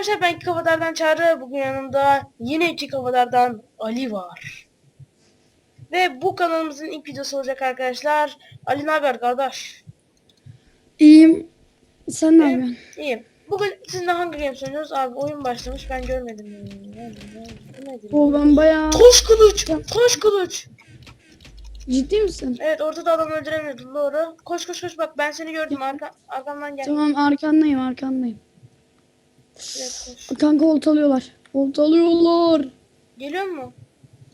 arkadaşlar ben kafadardan Çağrı. Bugün yanımda yine iki kafadardan Ali var. Ve bu kanalımızın ilk videosu olacak arkadaşlar. Ali ne haber kardeş? İyiyim. Sen ne yapıyorsun? İyiyim. Bugün sizinle hangi game oynuyoruz? Abi oyun başlamış ben görmedim. O ben bayağı... Koş kılıç! Koş kılıç! Ciddi misin? Evet ortada adam öldüremiyordum doğru. Koş koş koş bak ben seni gördüm arka, arkamdan gel. Tamam arkandayım arkandayım. Evet. Kanka oltalıyorlar. Oltalıyorlar. Geliyor mu?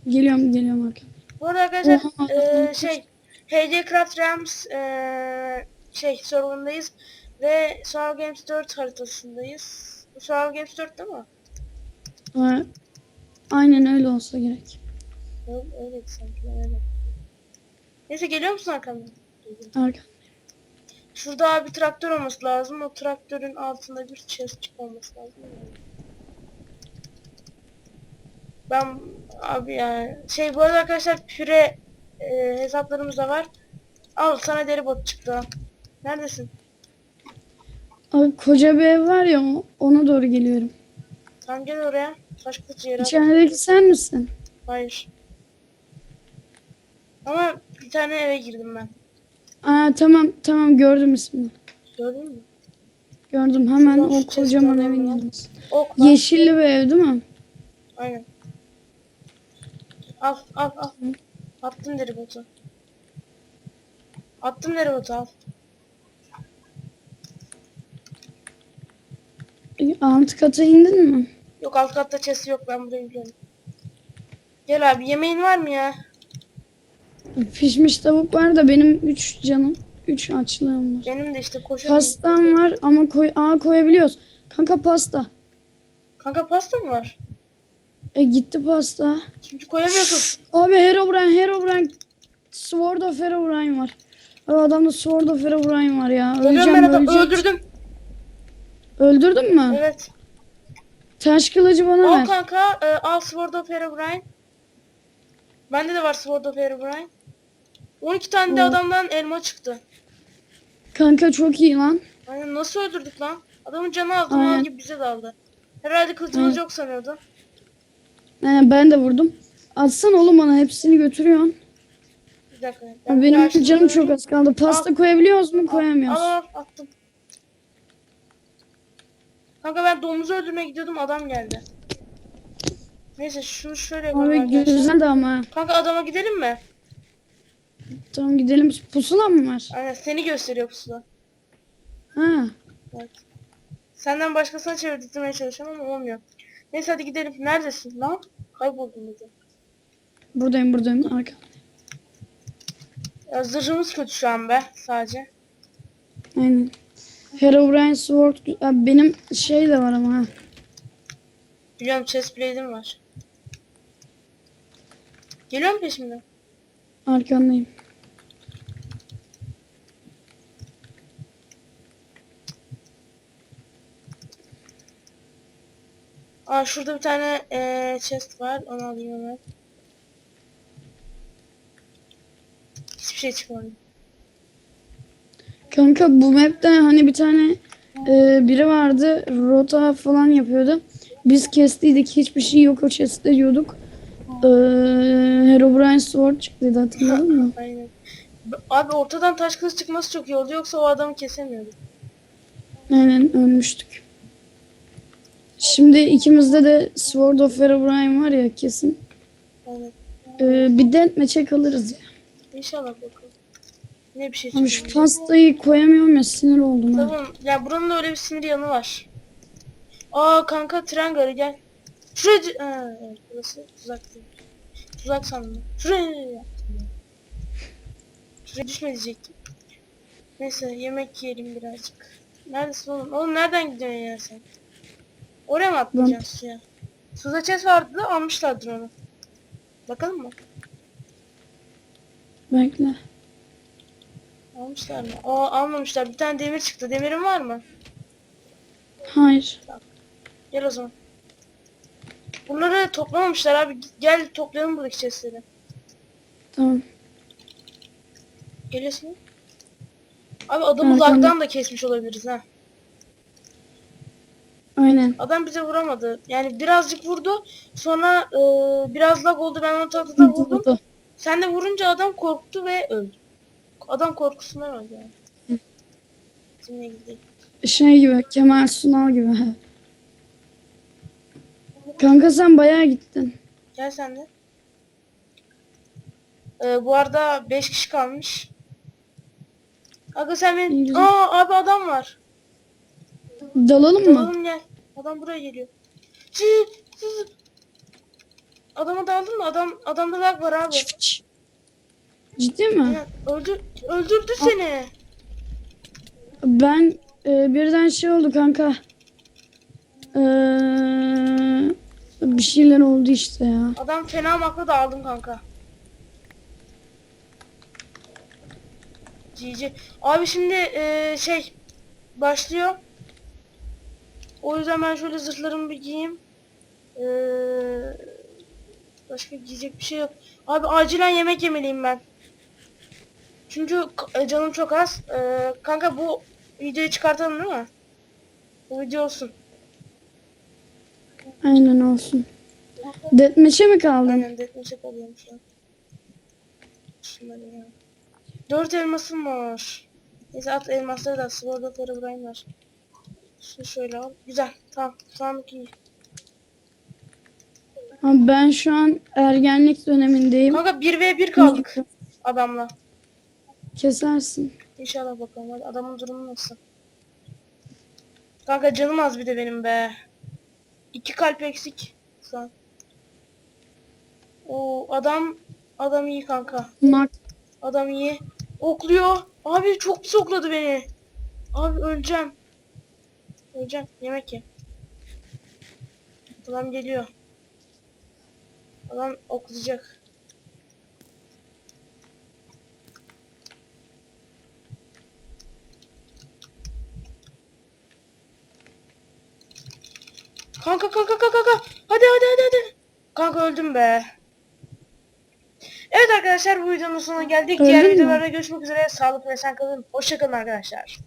Geliyorum geliyorum arkadan. Bu arada arkadaşlar Oha, koş. şey HD Craft Rams eee, şey serverındayız ve Survival Games 4 haritasındayız. Bu Survival Games 4 değil mi? Ha, Aynen öyle olsa gerek. Öyle, öyleydi sanki öyle. Neyse geliyor musun arkamdan? Arka. Şurada abi traktör olması lazım. O traktörün altında bir chest çıkmaması lazım. Ben abi ya şey bu arada arkadaşlar püre e, hesaplarımız da var. Al sana deri bot çıktı. Neredesin? Abi koca bir ev var ya ona doğru geliyorum. Tamam gel oraya. Taş kılıç yere. İçerideki sen misin? Hayır. Ama bir tane eve girdim ben. Aa tamam tamam gördüm ismini. Gördün mü? Gördüm hemen Şuradan o kocaman evin yanında. Ok var. Yeşilli bir ev değil mi? Aynen. Al al al. Attım deri botu. Attım deri botu al. Alt kata indin mi? Yok alt katta chest yok ben burayı biliyorum. Gel abi yemeğin var mı ya? Pişmiş tavuk var da benim 3 canım. 3 açlığım var. Benim de işte koşuyorum. Pastam var ama koy Aa, koyabiliyoruz. Kanka pasta. Kanka pasta mı var? E gitti pasta. Çünkü koyamıyorsun. Abi Herobrine, Herobrine. Sword of Herobrine var. Abi adamda Sword of Herobrine var ya. Ölüyorum ben Öleceğim, ölecek. öldürdüm. Öldürdün mü? Evet. Taş kılıcı bana Al ver. kanka e, al Sword of Herobrine. Bende de var Sword of Herobrine. 12 tane de adamdan elma çıktı. Kanka çok iyi lan. Aynen nasıl öldürdük lan? Adamın canı aldı Aynen. mal gibi bize daldı. Herhalde kılıcımız yok sanıyordu. Ee, ben de vurdum. Atsana oğlum bana hepsini götürüyorsun. Bir dakika. Bir benim açtım canım çok az kaldı. Pasta koyabiliyoruz mu? Koyamıyoruz. Al al attım. Kanka ben domuzu öldürmeye gidiyordum adam geldi. Neyse şunu şöyle yapalım Abi arkadaşlar. güzel de ama. Kanka adama gidelim mi? Tamam gidelim. Pusula mı var? Aynen seni gösteriyor pusula. Ha. Evet. Senden başkasına çevirdirmeye çalışıyorum ama olmuyor. Neyse hadi gidelim. Neredesin lan? Kayboldun dedi. Buradayım buradayım. Arka. Ya zırhımız kötü şu an be sadece. Aynen. Herobrine Sword. Abi benim şey de var ama ha. Biliyorum chestplate'im var. Geliyor mu peşimden? Arkandayım. Aa şurada bir tane eee, chest var. Onu alayım hemen. Hiçbir şey çıkmadı. Kanka bu map'te hani bir tane e, biri vardı. Rota falan yapıyordu. Biz kestiydik. Hiçbir şey yok o chest'te diyorduk. E, Herobrine Sword çıktıydı hatırladın mı? Aynen. Abi ortadan taş kılıç çıkması çok iyi oldu. Yoksa o adamı kesemiyorduk. Aynen ölmüştük. Şimdi ikimizde de Sword of Herobrine var ya kesin. Aynen. E, bir deathmatch'e kalırız ya. İnşallah bakalım. Ne bir şey Abi şu pastayı koyamıyorum ya sinir oldum ha. Tamam. Ya buranın da öyle bir sinir yanı var. Aa kanka tren garı gel. Şuraya... dü- Ha, evet, burası tuzak değil. Tuzak sandım. Şuraya... Şuraya düşme diyecektim. Neyse yemek yiyelim birazcık. Neredesin oğlum? Oğlum nereden gidiyorsun ya sen? Oraya mı atlayacaksın suya? Suda chest vardı da almışlardır onu. Bakalım mı? Bekle. Almışlar mı? Aa almamışlar. Bir tane demir çıktı. Demirin var mı? Hayır. Gel o zaman. Bunları toplamamışlar abi. Gel toplayalım buradaki chestleri. Tamam. Geliyorsun. Abi adamı Evet, tamam. lagdan da kesmiş olabiliriz ha. Adam bize vuramadı. Yani birazcık vurdu. Sonra e, biraz lag oldu. Ben onu tahtada vurdum. Sen de vurunca adam korktu ve öldü. Adam korkusundan öldü yani. Bizimle ilgili. Şey gibi Kemal Sunal gibi. Kanka sen bayağı gittin. Gel sen de. Ee, bu arada 5 kişi kalmış. Aga sen İyi, beni... güzel. Aa abi adam var. Dalalım mı? Dalalım gel. Adam buraya geliyor. Çı, çı. Adama daldın mı? Adam adamda lag var abi. Ciddi mi? Öldür, öldürdü seni. Ben e, birden şey oldu kanka. Ee, bir şeyler oldu işte ya. Adam fena makla da aldım kanka. GG. Abi şimdi eee, şey başlıyor. O yüzden ben şöyle zırhlarımı bir giyeyim. Eee, başka giyecek bir şey yok. Abi acilen yemek yemeliyim ben. Çünkü e, canım çok az. Eee, kanka bu videoyu çıkartalım değil mi? Bu video olsun. Aynen olsun. Deathmatch'e mi kaldın? Aynen deathmatch'e kalıyorum şu an. Şunları ya. Dört elmasım var. Neyse at elmasları da at. Sword'ları buraya ver. Şunu şöyle al. Güzel. Tamam. Tamam iyi. Abi ben şu an ergenlik dönemindeyim. Kanka 1v1 kaldık adamla. Kesersin. İnşallah bakalım. Hadi adamın durumu nasıl? Kanka canım az bir de benim be. İki kalp eksik şu an. Oo adam adam iyi kanka. Mak Adam iyi. Okluyor. Abi çok pis okladı beni. Abi öleceğim. Öleceğim. Yemek ye. Adam geliyor. Adam oklayacak. Kanka kanka kanka kanka. Hadi hadi hadi hadi. Kanka öldüm be. Evet arkadaşlar bu videonun sonuna geldik. Öldün Diğer videolarda görüşmek üzere. Sağlıklı ve sen kalın. Hoşçakalın arkadaşlar.